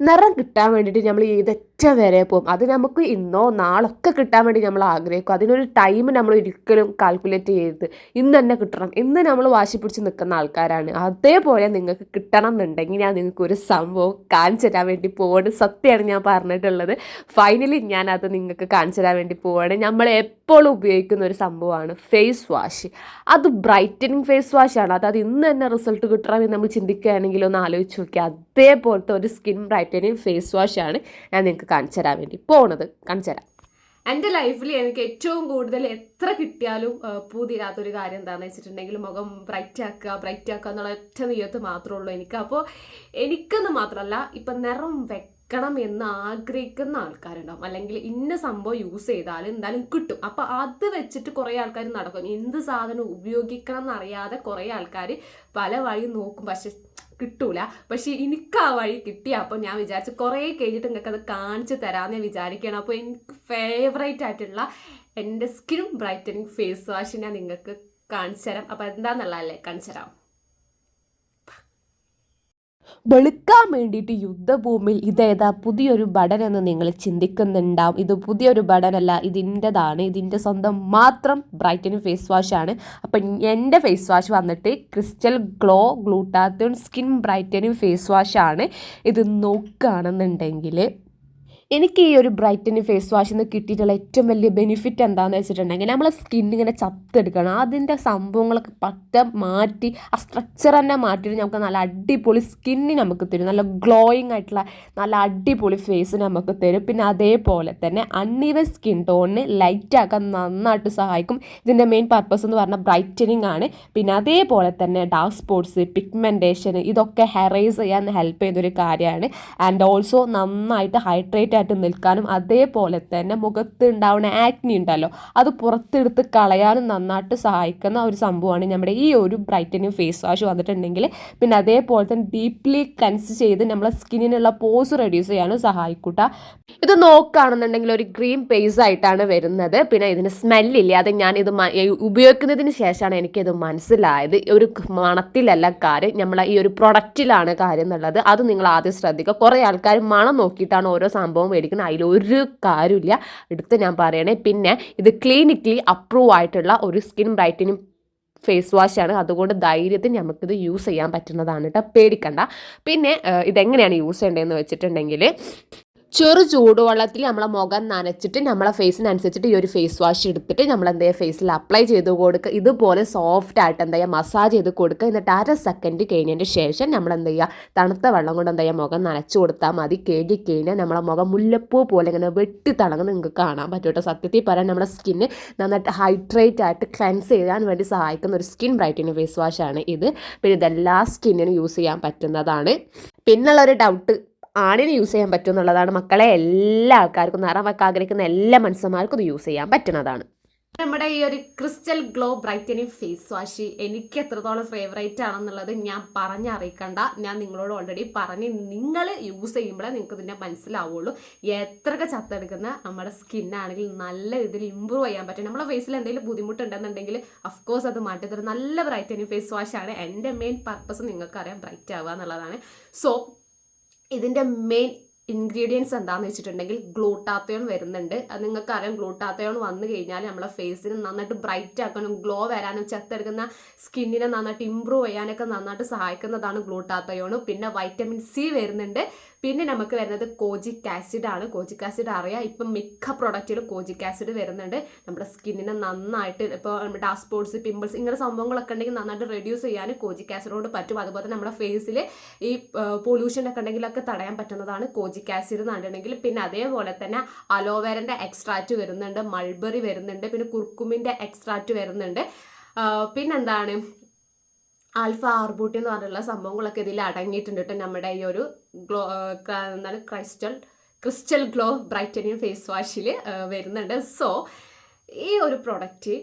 നിറം കിട്ടാൻ വേണ്ടിയിട്ട് നമ്മൾ ഏതറ്റ വരെ പോകും. അത് നമുക്ക് ഇന്നോ നാളൊക്കെ കിട്ടാൻ വേണ്ടി നമ്മൾ ആഗ്രഹിക്കും. അതിനൊരു ടൈം നമ്മൾ ഒരിക്കലും കാൽക്കുലേറ്റ് ചെയ്ത് ഇന്ന് തന്നെ കിട്ടണം. ഇന്ന് നമ്മൾ വാശി പിടിച്ച് നിൽക്കുന്ന ആൾക്കാരാണ്. അതേപോലെ നിങ്ങൾക്ക് കിട്ടണം എന്നുണ്ടെങ്കിൽ ഞാൻ നിങ്ങൾക്ക് ഒരു സംഭവം കാണിച്ചു തരാൻ വേണ്ടി പോവാണ്. സത്യമാണ് ഞാൻ പറഞ്ഞിട്ടുള്ളത്. ഫൈനലി ഞാൻ അത് നിങ്ങൾക്ക് കാണിച്ചു തരാൻ വേണ്ടി പോവാണ്. നമ്മൾ എപ്പോഴും ഉപയോഗിക്കുന്ന ഒരു സംഭവമാണ് ഫേസ് വാഷ് അത് ബ്രൈറ്റനിങ് ഫേസ് വാഷാണ് അതായത് ഇന്ന് തന്നെ റിസൾട്ട് കിട്ടണമെന്ന് നമ്മൾ ചിന്തിക്കുകയാണെങ്കിൽ ഒന്ന് ആലോചിച്ച് നോക്കിയാൽ അതേപോലത്തെ ഒരു സ്കിൻ ബ്രൈറ്റനിങ് ഫേസ് വാഷാണ് ഞാൻ നിങ്ങൾക്ക് കാണിച്ചു തരാൻ വേണ്ടി പോണത്. കാണിച്ചു തരാം എന്റെ ലൈഫിൽ എനിക്ക് ഏറ്റവും കൂടുതൽ എത്ര കിട്ടിയാലും പൂതിരാത്തൊരു കാര്യം എന്താണെന്ന് വെച്ചിട്ടുണ്ടെങ്കിൽ മുഖം ബ്രൈറ്റ് ആക്കുക ബ്രൈറ്റ് ആക്കുക എന്നുള്ള ഒറ്റ നെയ്യത്ത് മാത്രമേ ഉള്ളൂ എനിക്ക്. അപ്പോൾ എനിക്കെന്ന് മാത്രമല്ല ഇപ്പം നിറം വെക്കണം എന്ന് ആഗ്രഹിക്കുന്ന ആൾക്കാരുണ്ടാവും. അല്ലെങ്കിൽ ഇന്ന സംഭവം യൂസ് ചെയ്താൽ എന്തായാലും കിട്ടും. അപ്പോൾ അത് വെച്ചിട്ട് കുറേ ആൾക്കാർ നടക്കും. എന്ത് സാധനം ഉപയോഗിക്കണം എന്നറിയാതെ കുറേ ആൾക്കാർ പല വഴി നോക്കും. പക്ഷെ കിട്ടൂല. പക്ഷെ എനിക്ക് ആ വഴി കിട്ടിയ അപ്പോൾ ഞാൻ വിചാരിച്ചു കുറേ കഴിഞ്ഞിട്ട് നിങ്ങൾക്ക് അത് കാണിച്ചു തരാമെന്ന് ഞാൻ വിചാരിക്കുകയാണ്. അപ്പോൾ എനിക്ക് ഫേവറേറ്റ് ആയിട്ടുള്ള എന്റെ സ്കിൻ ബ്രൈറ്റനിങ് ഫേസ് വാഷ് ഞാൻ നിങ്ങൾക്ക് കാണിച്ചു തരാം. അപ്പോൾ എന്താണെന്നുള്ളതല്ലേ കാണിച്ചു തരാം. വെളുക്കാൻ വേണ്ടിയിട്ട് യുദ്ധഭൂമിയിൽ ഇതേതാ പുതിയൊരു ഭടനെന്ന് നിങ്ങൾ ചിന്തിക്കുന്നുണ്ടാവും. ഇത് പുതിയൊരു ഭടനല്ല ഇതിന്റെതാണ്. ഇതിന്റെ സ്വന്തം മാത്രം ബ്രൈറ്റനിങ് ഫേസ് വാഷാണ് അപ്പം എന്റെ ഫേസ് വാഷ് വന്നിട്ട് crystal glow glutathione skin brightening face വാഷാണ് ഇത് നോക്കുകയാണെന്നുണ്ടെങ്കിൽ എനിക്ക് ഈ ഒരു ബ്രൈറ്റനിങ് ഫേസ് വാഷിൽ നിന്ന് കിട്ടിയിട്ടുള്ള ഏറ്റവും വലിയ ബെനിഫിറ്റ് എന്താണെന്ന് വെച്ചിട്ടുണ്ടെങ്കിൽ നമ്മളെ സ്കിൻ ഇങ്ങനെ ചത്തെടുക്കണം. അതിന്റെ സംഭവങ്ങളൊക്കെ പറ്റ മാറ്റി ആ സ്ട്രക്ചർ തന്നെ മാറ്റിയിട്ട് നമുക്ക് നല്ല അടിപൊളി സ്കിന്ന് നമുക്ക് തരും. നല്ല ഗ്ലോയിങ് ആയിട്ടുള്ള നല്ല അടിപൊളി ഫേസ് നമുക്ക് തരും. പിന്നെ അതേപോലെ തന്നെ അൺഈവൻ സ്കിൻ ടോണിന് ലൈറ്റ് ആക്കാൻ നന്നായിട്ട് സഹായിക്കും. ഇതിന്റെ മെയിൻ പർപ്പസ് എന്ന് പറഞ്ഞാൽ ബ്രൈറ്റനിങ് ആണ്. പിന്നെ അതേപോലെ തന്നെ ഡാർക്ക് സ്പോട്സ് പിഗ്മെന്റേഷൻ ഇതൊക്കെ ഹെറൈസ് ചെയ്യാൻ ഹെൽപ്പ് ചെയ്യുന്നൊരു കാര്യമാണ്. ആൻഡ് ഓൾസോ നന്നായിട്ട് ഹൈഡ്രേറ്റ് ആയിട്ട് നിൽക്കാനും അതേപോലെ തന്നെ മുഖത്ത് ഉണ്ടാവുന്ന ആക്നി ഉണ്ടല്ലോ അത് പുറത്തെടുത്ത് കളയാനും നന്നായിട്ട് സഹായിക്കുന്ന ഒരു സംഭവമാണ് നമ്മുടെ ഈ ഒരു ബ്രൈറ്റനിങ് ഫേസ് വാഷ് വന്നിട്ടുണ്ടെങ്കിൽ. പിന്നെ അതേപോലെ തന്നെ ഡീപ്ലി ക്ലൻസ് ചെയ്ത് നമ്മളെ സ്കിന്നിനുള്ള പോസ് റെഡ്യൂസ് ചെയ്യാനും സഹായിക്കൂട്ട. ഇത് നോക്കുകയാണെന്നുണ്ടെങ്കിൽ ഒരു ഗ്രീൻ പേസ് ആയിട്ടാണ് വരുന്നത്. പിന്നെ ഇതിന് സ്മെല്ലില്ല അത് ഞാൻ ഇത് ഉപയോഗിക്കുന്നതിന് ശേഷമാണ് എനിക്കിത് മനസ്സിലായത്. ഒരു മണത്തിലല്ല കാര്യം. നമ്മളെ ഈ ഒരു പ്രൊഡക്റ്റിലാണ് കാര്യം എന്നുള്ളത്. അത് നിങ്ങൾ ആദ്യം ശ്രദ്ധിക്കുക. കുറേ ആൾക്കാർ മണം നോക്കിയിട്ടാണ് ഓരോ സംഭവം മേടിക്കുന്നത് അതിലൊരു കാര്യമില്ല. എടുത്ത് ഞാൻ പറയണേ പിന്നെ ഇത് ക്ലിനിക്കലി അപ്രൂവ് ആയിട്ടുള്ള ഒരു സ്കിൻ ബ്രൈറ്റനിങ് ഫേസ് വാഷാണ് അതുകൊണ്ട് ധൈര്യത്തിൽ നമുക്കിത് യൂസ് ചെയ്യാൻ പറ്റുന്നതാണ് കേട്ടോ പേടിക്കണ്ട. പിന്നെ ഇതെങ്ങനെയാണ് യൂസ് ചെയ്യേണ്ടതെന്ന് വെച്ചിട്ടുണ്ടെങ്കിൽ ചെറു ചൂടുവെള്ളത്തിൽ നമ്മളെ മുഖം നനച്ചിട്ട് നമ്മളെ ഫേസിനനുസരിച്ചിട്ട് ഈ ഒരു ഫേസ് വാഷ് എടുത്തിട്ട് നമ്മൾ എന്താ ചെയ്യുക ഫേസിൽ അപ്ലൈ ചെയ്ത് കൊടുക്കുക ഇതുപോലെ സോഫ്റ്റ് ആയിട്ട് എന്താ ചെയ്യുക മസാജ് ചെയ്ത് കൊടുക്കുക എന്നിട്ട് അര സെക്കൻഡ് കഴിഞ്ഞതിന് ശേഷം നമ്മൾ എന്താ ചെയ്യുക തണുത്ത വെള്ളം കൊണ്ട് എന്താ ചെയ്യുക മുഖം നനച്ചു കൊടുത്താൽ മതി. കഴുകി കഴിഞ്ഞാൽ നമ്മളെ മുഖം മുല്ലപ്പൂ പോലെ ഇങ്ങനെ വെട്ടി തിളങ്ങുന്ന നിങ്ങൾക്ക് കാണാൻ പറ്റും കേട്ടോ. സത്യത്തിൽ പറയാൻ നമ്മുടെ സ്കിന്ന് നന്നായിട്ട് ഹൈഡ്രേറ്റ് ആയിട്ട് ക്ലെൻസ് ചെയ്യാൻ വേണ്ടി സഹായിക്കുന്ന ഒരു സ്കിൻ ബ്രൈറ്റനിങ് ഫേസ് വാഷാണ് ഇത്. പിന്നെ ഇതെല്ലാ സ്കിന്നിനും യൂസ് ചെയ്യാൻ പറ്റുന്നതാണ്. പിന്നുള്ള ഒരു ഡൗട്ട് ആണിന് യൂസ് ചെയ്യാൻ പറ്റും എന്നുള്ളതാണ് മക്കളെ എല്ലാ ആൾക്കാർക്കും നിറം വെക്കാൻ ആഗ്രഹിക്കുന്ന എല്ലാ മനുഷ്യന്മാർക്കും ഇത് യൂസ് ചെയ്യാൻ പറ്റുന്നതാണ്. നമ്മുടെ ഈ ഒരു crystal glow brightening face wash എനിക്ക് എത്രത്തോളം ഫേവറേറ്റ് ആണെന്നുള്ളത് ഞാൻ പറഞ്ഞറിയിക്കണ്ട ഞാൻ നിങ്ങളോട് ഓൾറെഡി പറഞ്ഞ് നിങ്ങൾ യൂസ് ചെയ്യുമ്പോഴേ നിങ്ങൾക്ക് ഇതിന്റെ മനസ്സിലാവുള്ളൂ. എത്രയൊക്കെ ചത്തെടുക്കുന്ന നമ്മുടെ സ്കിന്നാണെങ്കിൽ നല്ല രീതിയിൽ ഇമ്പ്രൂവ് ചെയ്യാൻ പറ്റും. നമ്മുടെ ഫേസിൽ എന്തെങ്കിലും ബുദ്ധിമുട്ടുണ്ടെന്നുണ്ടെങ്കിൽ അഫ്കോഴ്സ് അത് മാറ്റി തരും. നല്ല ബ്രൈറ്റനിങ് ഫേസ് വാഷാണ് എന്റെ മെയിൻ പർപ്പസ് നിങ്ങൾക്കറിയാം ബ്രൈറ്റ് ആവുക എന്നുള്ളതാണ്. സോ ഇതിന്റെ മെയിൻ ഇൻഗ്രീഡിയൻസ് എന്താണെന്ന് വെച്ചിട്ടുണ്ടെങ്കിൽ ഗ്ലൂട്ടാത്തയോൺ വരുന്നുണ്ട്. അത് നിങ്ങൾക്കറിയാം ഗ്ലൂട്ടാത്തയോൺ വന്നു കഴിഞ്ഞാൽ നമ്മളെ ഫേസിന് നന്നായിട്ട് ബ്രൈറ്റ് ആക്കാനും ഗ്ലോ വരാനും ചത്തെടുക്കുന്ന സ്കിന്നിനെ നന്നായിട്ട് ഇമ്പ്രൂവ് ചെയ്യാനൊക്കെ നന്നായിട്ട് സഹായിക്കുന്നതാണ് ഗ്ലൂട്ടാത്തയോൺ പിന്നെ വൈറ്റമിൻ സി വരുന്നുണ്ട്. പിന്നെ നമുക്ക് വരുന്നത് കോജിക് ആസിഡ് ആണ്. കോജിക് ആസിഡ് അറിയാം. ഇപ്പം മിക്ക പ്രൊഡക്റ്റിലും കോജിക് ആസിഡ് വരുന്നുണ്ട്. നമ്മുടെ സ്കിന്നിനെ നന്നായിട്ട് ഇപ്പോൾ നമ്മുടെ സ്പോട്സ് പിമ്പിൾസ് ഇങ്ങനെ സംഭവങ്ങളൊക്കെ ഉണ്ടെങ്കിൽ നന്നായിട്ട് റെഡ്യൂസ് ചെയ്യാൻ കോജിക് ആസിഡ് കൊണ്ട് പറ്റും. അതുപോലെ തന്നെ നമ്മുടെ ഫേസിൽ ഈ പൊല്യൂഷൻ ഒക്കെ ഉണ്ടെങ്കിലൊക്കെ തടയാൻ പറ്റുന്നതാണ് കോജിക് ആസിഡ് എന്ന് പറഞ്ഞിട്ടുണ്ടെങ്കിൽ. പിന്നെ അതേപോലെ തന്നെ അലോവേരന്റെ എക്സ്ട്രാക്റ്റ് വരുന്നുണ്ട്. മൾബറി വരുന്നുണ്ട്. പിന്നെ കുർക്കുമിന്റെ എക്സ്ട്രാക്റ്റ് വരുന്നുണ്ട്. പിന്നെന്താണ്? ആൽഫ ആർബൂട്ടി എന്ന് പറഞ്ഞിട്ടുള്ള സംഭവങ്ങളൊക്കെ ഇതിൽ അടങ്ങിയിട്ടുണ്ട് കേട്ടോ നമ്മുടെ ഈ ഒരു ഗ്ലോ എന്താണ് crystal crystal glow brightening face വാഷിൽ വരുന്നുണ്ട്. സോ ഈ ഒരു പ്രൊഡക്റ്റ്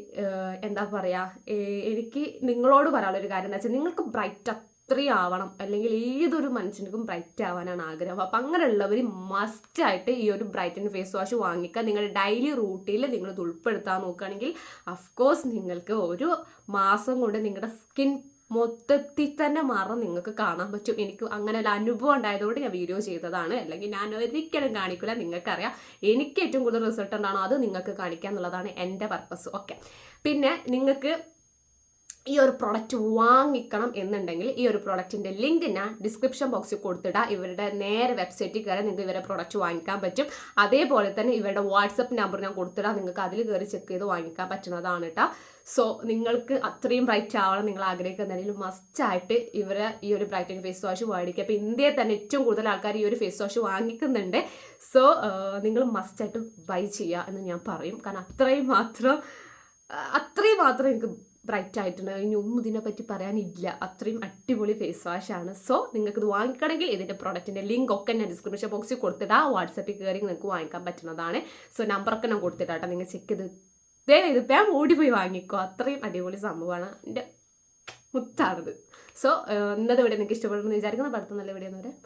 എന്താ പറയുക എനിക്ക് നിങ്ങളോട് പറയാനുള്ളൊരു കാര്യം എന്താ വെച്ചാൽ നിങ്ങൾക്ക് ബ്രൈറ്റ് അത്രയും ആവണം. അല്ലെങ്കിൽ ഏതൊരു മനുഷ്യനും ബ്രൈറ്റ് ആവാനാണ് ആഗ്രഹം. അപ്പം അങ്ങനെയുള്ളവർ മസ്റ്റായിട്ട് ഈ ഒരു ബ്രൈറ്റൻ ഫേസ് വാഷ് വാങ്ങിക്കുക. നിങ്ങളുടെ ഡെയിലി റൂട്ടീൽ നിങ്ങളിത് ഉൾപ്പെടുത്താൻ നോക്കുകയാണെങ്കിൽ അഫ്കോഴ്സ് നിങ്ങൾക്ക് ഒരു മാസം കൊണ്ട് നിങ്ങളുടെ സ്കിൻ മൊത്തത്തിൽ തന്നെ മാറും നിങ്ങൾക്ക് കാണാൻ പറ്റും. എനിക്ക് അങ്ങനെ ഒരു അനുഭവം ഉണ്ടായതുകൊണ്ട് ഞാൻ വീഡിയോ ചെയ്തതാണ്. അല്ലെങ്കിൽ ഞാൻ ഒരിക്കലും കാണിക്കില്ല നിങ്ങൾക്കറിയാം. എനിക്ക് ഏറ്റവും കൂടുതൽ റിസൾട്ട് ഉണ്ടാണോ അത് നിങ്ങൾക്ക് കാണിക്കുക എന്നുള്ളതാണ് എന്റെ പർപ്പസ് ഓക്കെ പിന്നെ നിങ്ങൾക്ക് ഈ ഒരു പ്രൊഡക്റ്റ് വാങ്ങിക്കണം എന്നുണ്ടെങ്കിൽ ഈ ഒരു പ്രൊഡക്റ്റിന്റെ ലിങ്ക് ഞാൻ ഡിസ്ക്രിപ്ഷൻ ബോക്സിൽ കൊടുത്തിടാം. ഇവരുടെ നേരെ വെബ്സൈറ്റിൽ കയറി നിങ്ങൾക്ക് ഇവരുടെ പ്രൊഡക്റ്റ് വാങ്ങിക്കാൻ പറ്റും. അതേപോലെ തന്നെ ഇവരുടെ വാട്സപ്പ് നമ്പർ ഞാൻ കൊടുത്തിടാം. നിങ്ങൾക്ക് അതിൽ കയറി ചെക്ക് ചെയ്ത് വാങ്ങിക്കാൻ പറ്റുന്നതാണ് കേട്ടോ സോ നിങ്ങൾക്ക് അത്രയും ബ്രൈറ്റ് ആവണം നിങ്ങൾ ആഗ്രഹിക്കുന്നുണ്ടെങ്കിൽ മസ്റ്റായിട്ട് ഇവരെ ഈ ഒരു ബ്രൈറ്റൻ ഫേസ് വാഷ് മേടിക്കുക. അപ്പോൾ ഇന്ത്യയിൽ തന്നെ ഏറ്റവും കൂടുതൽ ആൾക്കാർ ഈ ഒരു ഫേസ് വാഷ് വാങ്ങിക്കുന്നുണ്ട്. സോ നിങ്ങൾ മസ്റ്റായിട്ട് ബൈ ചെയ്യുക എന്ന് ഞാൻ പറയും. കാരണം അത്രയും മാത്രം അത്രയും മാത്രം എനിക്ക് ബ്രൈറ്റ് ആയിട്ടുണ്ട്. ഇനി ഒന്നും ഇതിനെപ്പറ്റി പറയാനില്ല. അത്രയും അടിപൊളി ഫേസ് വാഷ് ആണ്. സോ നിങ്ങൾക്ക് ഇത് വാങ്ങിക്കണമെങ്കിൽ ഇതിന്റെ പ്രോഡക്റ്റിന്റെ ലിങ്ക് ഒക്കെ ഞാൻ ഡിസ്ക്രിപ്ഷൻ ബോക്സിൽ കൊടുത്തിട്ടാണ് വാട്സപ്പിൽ കയറി നിങ്ങൾക്ക് വാങ്ങിക്കാൻ പറ്റുന്നതാണ്. സോ നമ്പറൊക്കെ ഞാൻ കൊടുത്തിട്ടാട്ടോ നിങ്ങൾ ചെക്ക് ചെയ്ത് ദേ ഇത് ഞാൻ ഓടിപ്പോയി വാങ്ങിക്കോ. അത്രയും അടിപൊളി സംഭവമാണ്. എന്റെ മുത്താണത്. സോ ഇന്നത്തെ വീഡിയോ നിങ്ങൾക്ക് ഇഷ്ടപ്പെടുമെന്ന് വിചാരിക്കുന്ന. അടുത്ത നല്ല വീഡിയോ എന്ന് പറയാം